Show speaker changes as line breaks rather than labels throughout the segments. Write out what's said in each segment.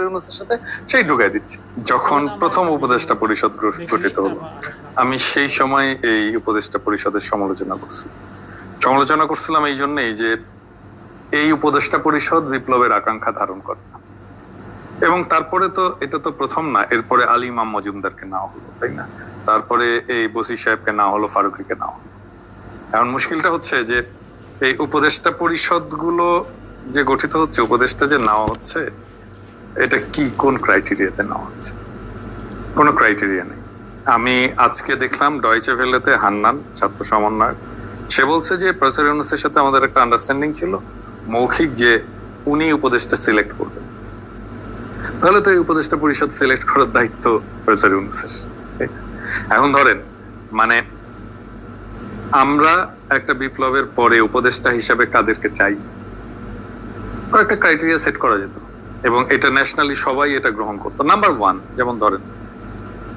ইউনুসের সাথে সেই ঢুকাই দিচ্ছে। যখন প্রথম উপদেষ্টা পরিষদ গঠিত হলো। আমি সেই সময় এই উপদেষ্টা পরিষদের সমালোচনা করছি। সমালোচনা করছিলাম এই জন্যই যে এই উপদেষ্টা পরিষদ বিপ্লবের আকাঙ্ক্ষা ধারণ করে না। এবং তারপরে তো এটা তো প্রথম না এরপরে আলী ইমাম মজুমদারকে নেওয়া হলো তাই না? তারপরে এই বসির সাহেবকে নেওয়া হলো ফারুকিকে নেওয়া হলো। এখন মুশকিলটা হচ্ছে যে এই উপদেষ্টা পরিষদগুলো যে গঠিত হচ্ছে উপদেষ্টা যে নেওয়া হচ্ছে এটা কি, কোন ক্রাইটেরিয়াতে নেওয়া হচ্ছে কোনো ক্রাইটেরিয়া নেই। আমি আজকে দেখলাম ডয়চে ভেলেতে হান্নান, ছাত্র সমন্বয়ক। সে বলছে যে প্রফেসর ইউনুসের সাথে আমাদের একটা আন্ডারস্ট্যান্ডিং ছিল, মৌখিক যে উনি উপদেষ্টা সিলেক্ট করবেন। তাহলে তো এই উপদেষ্টা পরিষদ সিলেক্ট করার দায়িত্ব প্রফেসর ইউনুসের। এখন ধরেন মানে আমরা একটা বিপ্লবের পরে উপদেষ্টা হিসাবে কাদেরকে চাই? কয়েকটা ক্রাইটেরিয়া সেট করা যেত। এবং এটা ন্যাশনালি সবাই এটা গ্রহণ করতো। নাম্বার ওয়ান যেমন ধরেন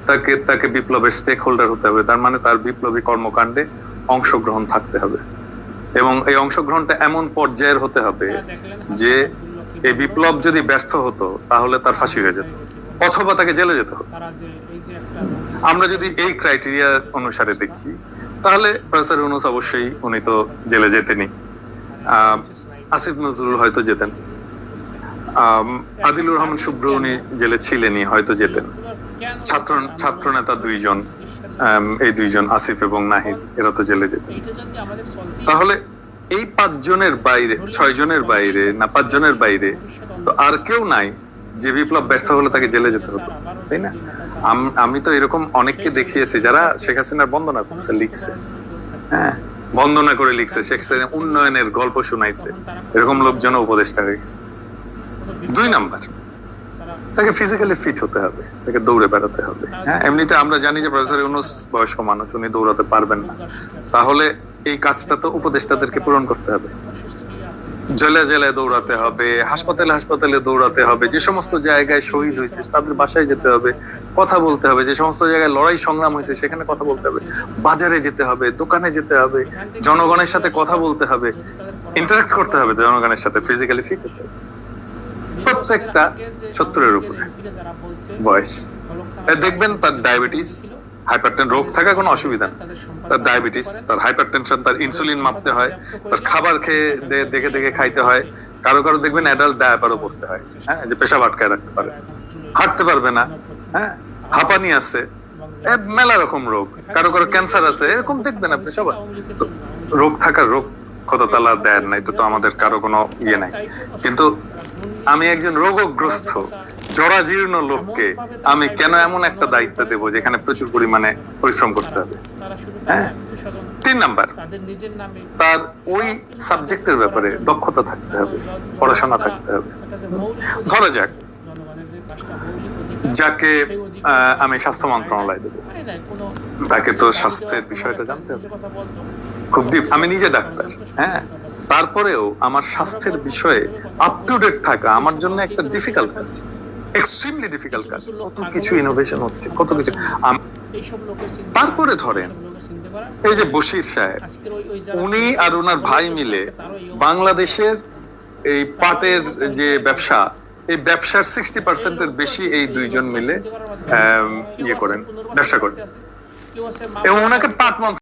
তাকে তাকে বিপ্লবের স্টেক হোল্ডার হতে হবে তার মানে তার বিপ্লবী কর্মকাণ্ডে অংশগ্রহণ থাকতে হবে। এবং এই অংশগ্রহণটা এমন পর্যায়ের হতে হবে যে এই বিপ্লব যদি ব্যর্থ হতো তাহলে তার ফাঁসি হয়ে যেত। অথবা তাকে জেলে যেতে হতো। আমরা যদি এই ক্রাইটেরিয়া অনুসারে দেখি তাহলে প্রফেসর ইউনুস অবশ্যই উনি তো জেলে যেতেনি আহ, আসিফ নজরুল হয়তো যেতেন। আদিলুর রহমান শুভ্র উনি জেলে ছিলেনই, হয়তো যেতেন। ছাত্র ছাত্র নেতা দুইজন এই দুইজন, আসিফ এবং নাহিদ, এরা তো জেলে যেতেন। তাহলে এই পাঁচজনের বাইরে ছয় জনের বাইরে, না পাঁচ জনের বাইরে, তো আর কেউ নাই যে বিপ্লব ব্যর্থ হলে তাকে জেলে যেতে হতো, তাই না? আমি তো এরকম অনেককে দেখিয়েছি যারা শেখ হাসিনার বন্দনা করছে, লিখছে। হ্যাঁ বন্দনা করে লিখছে, শেখ হাসিনা উন্নয়নের গল্প শোনাইছে। এরকম লোকজন উপদেষ্টা হয়ে গেছে। দুই নাম্বার। তাকে ফিজিক্যালি ফিট হতে হবে, তাকে দৌড়ে বেড়াতে হবে। হ্যাঁ এমনিতে আমরা জানি যে প্রফেসর ইউনুস বয়স্ক মানুষ, উনি দৌড়াতে পারবেন না। তাহলে এই কাজটা তো উপদেষ্টাদেরকে পূরণ করতে হবে। জেলে জেলে দৌড়াতে হবে, হাসপাতালে হাসপাতালে দৌড়াতে হবে, যে সমস্ত জায়গায় শহীদ হয়েছে, তাদের বাসায় যেতে হবে, কথা বলতে হবে, যে সমস্ত জায়গায় লড়াই সংগ্রাম হয়েছে, সেখানে কথা বলতে হবে, বাজারে যেতে হবে, দোকানে যেতে হবে, জনগণের সাথে কথা বলতে হবে ইন্টারাক্ট করতে হবে জনগণের সাথে ফিজিক্যালি ফিট হতে হবে। প্রত্যেকটা সত্তরের উপরে। বয়স। দেখবেন তার ডায়াবেটিস হাইপারটেন রোগ থাকা কোনো অসুবিধা নেই তার ডায়াবেটিস তার তার ইনসুলিন মাপতে হয়, তার খাবার খেয়ে দেখে দেখে খাইতে হয়। কারও কারও দেখবেন অ্যাডাল্ট পড়তে হয়। হ্যাঁ যে রাখতে পারে। হাঁটতে পারবে না। হ্যাঁ হাঁপানি আছে। মেলা রকম রোগ। কারও কারও ক্যান্সার আছে। এরকম দেখবেন আপনি সবাই রোগ থাকার রোগ কত তালা দেন নাই তো আমাদের কারও কোনো ইয়ে নাই। কিন্তু আমি একজন রোগগ্রস্ত, জরাজীর্ণ লোককে আমি কেন এমন একটা দায়িত্ব দেব যেখানে প্রচুর পরিমাণে পরিশ্রম করতে হবে হ্যাঁ। তিন নাম্বার, তার ওই সাবজেক্টের ব্যাপারে দক্ষতা থাকতে হবে, পড়াশোনা থাকতে হবে ধরা যাক যাকে আমি স্বাস্থ্য মন্ত্রণালয় দেবো। তাকে তো স্বাস্থ্যের বিষয়টা জানতে হবে। খুব ডিপ আমি নিজে ডাক্তার হ্যাঁ। তারপরেও আমার স্বাস্থ্যের বিষয়ে আপ টু ডেট থাকা আমার জন্য একটা ডিফিকাল্ট কাজ এক্সট্রিমলি ডিফিকাল্ট কাজ। কত কিছু ইনোভেশন হচ্ছে, কত কিছু। তারপরে ধরেন, এই যে বশির সাহেব, উনি আর ওনার ভাই মিলে বাংলাদেশের এই পাটের যে ব্যবসা এই ব্যবসার সিক্সটি পার্সেন্টের বেশি এই দুইজন মিলে ইয়ে করেন ব্যবসা করেন। এবং ওনাকে পাট